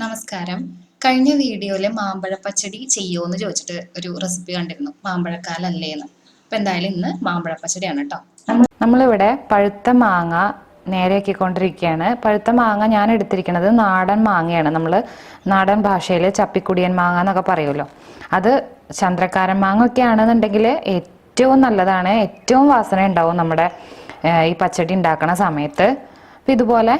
നമസ്കാരം. കഴിഞ്ഞ വീഡിയോയിൽ മാമ്പഴ പച്ചടി ചെയ്യുമോ എന്ന് ചോദിച്ചിട്ട് ഒരു റെസിപ്പി കണ്ടിരുന്നു. മാമ്പഴക്കാലല്ലേ എന്ന് അപ്പം എന്തായാലും ഇന്ന് മാമ്പഴ പച്ചടിയാണ് കേട്ടോ നമ്മളിവിടെ പഴുത്ത മാങ്ങ നേരെയാക്കിക്കൊണ്ടിരിക്കുകയാണ്. പഴുത്ത മാങ്ങ ഞാൻ എടുത്തിരിക്കുന്നത് നാടൻ മാങ്ങയാണ്. നമ്മൾ നാടൻ ഭാഷയിൽ ചപ്പിക്കുടിയൻ മാങ്ങ എന്നൊക്കെ പറയുമല്ലോ. അത് ചന്ദ്രക്കാരൻ മാങ്ങ ഒക്കെ ആണെന്നുണ്ടെങ്കിൽ ഏറ്റവും നല്ലതാണ്. ഏറ്റവും വാസന ഉണ്ടാവും നമ്മുടെ ഈ പച്ചടി ഉണ്ടാക്കുന്ന സമയത്ത്. ഇതുപോലെ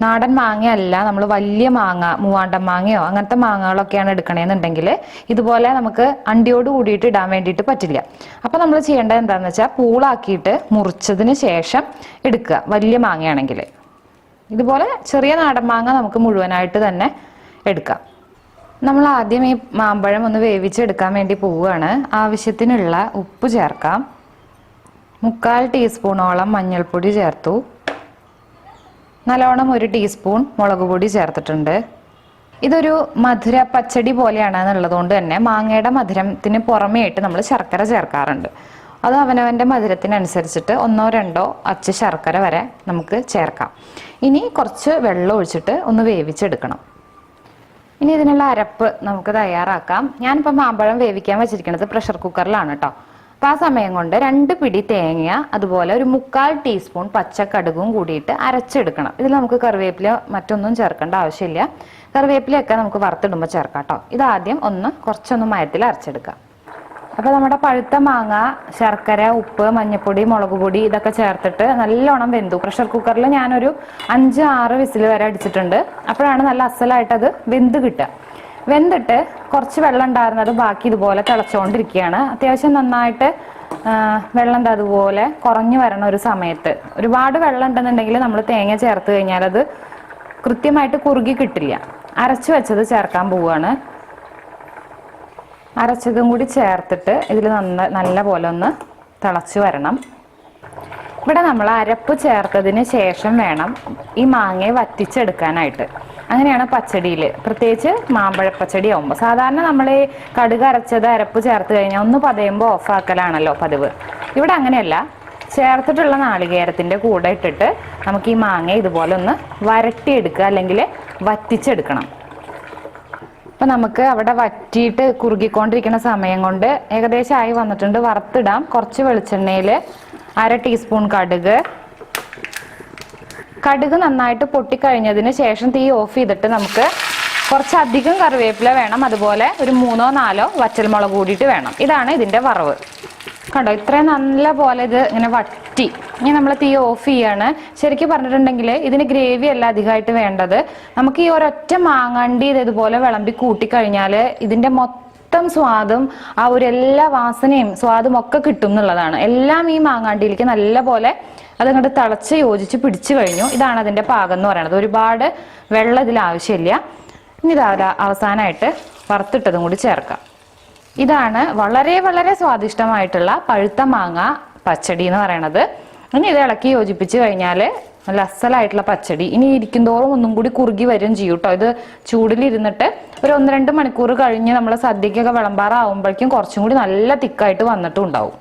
നാടൻ മാങ്ങയല്ല നമ്മൾ വലിയ മാങ്ങ മൂവാണ്ടൻ മാങ്ങയോ അങ്ങനത്തെ മാങ്ങകളൊക്കെയാണ് എടുക്കണേന്നുണ്ടെങ്കിൽ ഇതുപോലെ നമുക്ക് അണ്ടിയോട് കൂടിയിട്ട് ഇടാൻ വേണ്ടിയിട്ട് പറ്റില്ല. അപ്പം നമ്മൾ ചെയ്യേണ്ടത് എന്താണെന്ന് വെച്ചാൽ പൂളാക്കിയിട്ട് മുറിച്ചതിന് ശേഷം എടുക്കുക വലിയ മാങ്ങയാണെങ്കിൽ ഇതുപോലെ ചെറിയ നാടൻ മാങ്ങ നമുക്ക് മുഴുവനായിട്ട് തന്നെ എടുക്കാം. നമ്മൾ ആദ്യം ഈ മാമ്പഴം ഒന്ന് വേവിച്ചെടുക്കാൻ വേണ്ടി പോവുകയാണ്. ആവശ്യത്തിനുള്ള ഉപ്പ് ചേർക്കാം. മുക്കാൽ ടീസ്പൂണോളം മഞ്ഞൾപ്പൊടി ചേർത്തു. നല്ലോണം ഒരു ടീസ്പൂൺ മുളക് പൊടി ചേർത്തിട്ടുണ്ട്. ഇതൊരു മധുര പച്ചടി പോലെയാണ് എന്നുള്ളതുകൊണ്ട് തന്നെ മാങ്ങയുടെ മധുരത്തിന് പുറമേയായിട്ട് നമ്മൾ ശർക്കര ചേർക്കാറുണ്ട്. അത് അവനവന്റെ മധുരത്തിനനുസരിച്ചിട്ട് ഒന്നോ രണ്ടോ അച്ച് ശർക്കര വരെ നമുക്ക് ചേർക്കാം. ഇനി കുറച്ച് വെള്ളം ഒഴിച്ചിട്ട് ഒന്ന് വേവിച്ചെടുക്കണം. ഇനി ഇതിനുള്ള അരപ്പ് നമുക്ക് തയ്യാറാക്കാം. ഞാനിപ്പോൾ മാമ്പഴം വേവിക്കാൻ വെച്ചിരിക്കുന്നത് പ്രഷർ കുക്കറിലാണ് കേട്ടോ അപ്പോൾ ആ സമയം കൊണ്ട് രണ്ട് പിടി തേങ്ങ അതുപോലെ ഒരു മുക്കാൽ ടീസ്പൂൺ പച്ചക്കടുകും കൂടിയിട്ട് അരച്ചെടുക്കണം. ഇതിൽ നമുക്ക് കറിവേപ്പില മറ്റൊന്നും ചേർക്കേണ്ട ആവശ്യമില്ല. കറിവേപ്പിലയൊക്കെ നമുക്ക് വറുത്തിടുമ്പോൾ ചേർക്കാം കേട്ടോ. ഇതാദ്യം ഒന്ന് കുറച്ചൊന്ന് മയത്തിൽ അരച്ചെടുക്കാം അപ്പോൾ നമ്മുടെ പഴുത്ത മാങ്ങ ശർക്കര ഉപ്പ് മഞ്ഞൾപ്പൊടി മുളക് പൊടി ഇതൊക്കെ ചേർത്തിട്ട് നല്ലോണം വെന്തു. പ്രഷർ കുക്കറിൽ ഞാനൊരു അഞ്ച് ആറ് വിസിൽ വരെ അടിച്ചിട്ടുണ്ട്. അപ്പോഴാണ് നല്ല അസലായിട്ട് അത് വെന്ത് കിട്ടുക. വെന്തിട്ട് കുറച്ച് വെള്ളം ഉണ്ടായിരുന്നത് ബാക്കി ഇതുപോലെ തിളച്ചുകൊണ്ടിരിക്കുകയാണ് അത്യാവശ്യം നന്നായിട്ട് വെള്ളം അതുപോലെ കുറഞ്ഞു വരണ ഒരു സമയത്ത്. ഒരുപാട് വെള്ളം ഉണ്ടെന്നുണ്ടെങ്കിൽ നമ്മൾ തേങ്ങ ചേർത്ത് കഴിഞ്ഞാൽ അത് കൃത്യമായിട്ട് കുറുകി കിട്ടില്ല. അരച്ചു വെച്ചത് ചേർക്കാൻ പോവുകയാണ്. അരച്ചതും കൂടി ചേർത്തിട്ട് ഇതിൽ നന്ന നല്ല പോലെ ഒന്ന് തിളച്ചു വരണം. ഇവിടെ നമ്മൾ അരപ്പ് ചേർത്തതിന് ശേഷം വേണം ഈ മാങ്ങയെ വറ്റിച്ചെടുക്കാനായിട്ട്. അങ്ങനെയാണ് പച്ചടിയിൽ പ്രത്യേകിച്ച് മാമ്പഴ പച്ചടി ആവുമ്പോൾ സാധാരണ നമ്മൾ കടുക് അരച്ചത് അരപ്പ് ചേർത്ത് കഴിഞ്ഞാൽ ഒന്ന് പതയുമ്പോൾ ഓഫാക്കലാണല്ലോ പതിവ്. ഇവിടെ അങ്ങനെയല്ല. ചേർത്തിട്ടുള്ള നാളികേരത്തിന്റെ കൂടെ ഇട്ടിട്ട് നമുക്ക് ഈ മാങ്ങ ഇതുപോലെ ഒന്ന് വരട്ടിയെടുക്കുക അല്ലെങ്കിൽ വറ്റിച്ചെടുക്കണം. അപ്പം നമുക്ക് അവിടെ വറ്റിയിട്ട് കുറുകിക്കൊണ്ടിരിക്കുന്ന സമയം കൊണ്ട് ഏകദേശം ആയി വന്നിട്ടുണ്ട്. വറുത്തിടാം. കുറച്ച് വെളിച്ചെണ്ണയിൽ അര ടീസ്പൂൺ കടുക് കടുക് നന്നായിട്ട് പൊട്ടിക്കഴിഞ്ഞതിന് ശേഷം തീ ഓഫ് ചെയ്തിട്ട് നമുക്ക് കുറച്ചധികം കറിവേപ്പില വേണം. അതുപോലെ ഒരു മൂന്നോ നാലോ വറ്റൽമുളക് കൂടിയിട്ട് വേണം. ഇതാണ് ഇതിന്റെ വറവ്. കണ്ടോ? ഇത്രയും നല്ല പോലെ ഇത് ഇങ്ങനെ വട്ടി ഇനി നമ്മൾ തീ ഓഫ് ചെയ്യാണ്. ശരിക്കും പറഞ്ഞിട്ടുണ്ടെങ്കിൽ ഇതിന് ഗ്രേവി അല്ല അധികമായിട്ട് വേണ്ടത്. നമുക്ക് ഈ ഒരൊറ്റ മാങ്ങണ്ടി ഇത് ഇതുപോലെ വിളമ്പി കൂട്ടിക്കഴിഞ്ഞാൽ ഇതിന്റെ മൊത്തം സ്വാദും ആ ഒരു എല്ലാ വാസനയും സ്വാദും ഒക്കെ കിട്ടും എന്നുള്ളതാണ്. എല്ലാം ഈ മാങ്ങാണ്ടിയിലേക്ക് നല്ല പോലെ അതങ്ങോട്ട് തിളച്ച് യോജിച്ച് പിടിച്ചു കഴിഞ്ഞു. ഇതാണ് അതിന്റെ പാകം എന്ന് പറയുന്നത്. ഒരുപാട് വെള്ളം ഇതിൽ ആവശ്യമില്ല. ഇനി ഇതാ അവസാനമായിട്ട് വറുത്തിട്ടതും കൂടി ചേർക്കാം. ഇതാണ് വളരെ വളരെ സ്വാദിഷ്ടമായിട്ടുള്ള പഴുത്ത മാങ്ങ പച്ചടി എന്ന് പറയണത് ഇനി ഇത് ഇളക്കി യോജിപ്പിച്ച് കഴിഞ്ഞാൽ നല്ല അസലായിട്ടുള്ള പച്ചടി. ഇനി ഇരിക്കുന്തോറും ഒന്നും കൂടി കുറുകി വരും ചെയ്യും കേട്ടോ ഇത് ചൂടിലിരുന്നിട്ട് ഒരു ഒന്ന് രണ്ട് മണിക്കൂർ കഴിഞ്ഞ് നമ്മൾ സദ്യക്കൊക്കെ വിളമ്പാറാവുമ്പോഴേക്കും കുറച്ചും കൂടി നല്ല തിക്കായിട്ട് വന്നിട്ടും ഉണ്ടാവും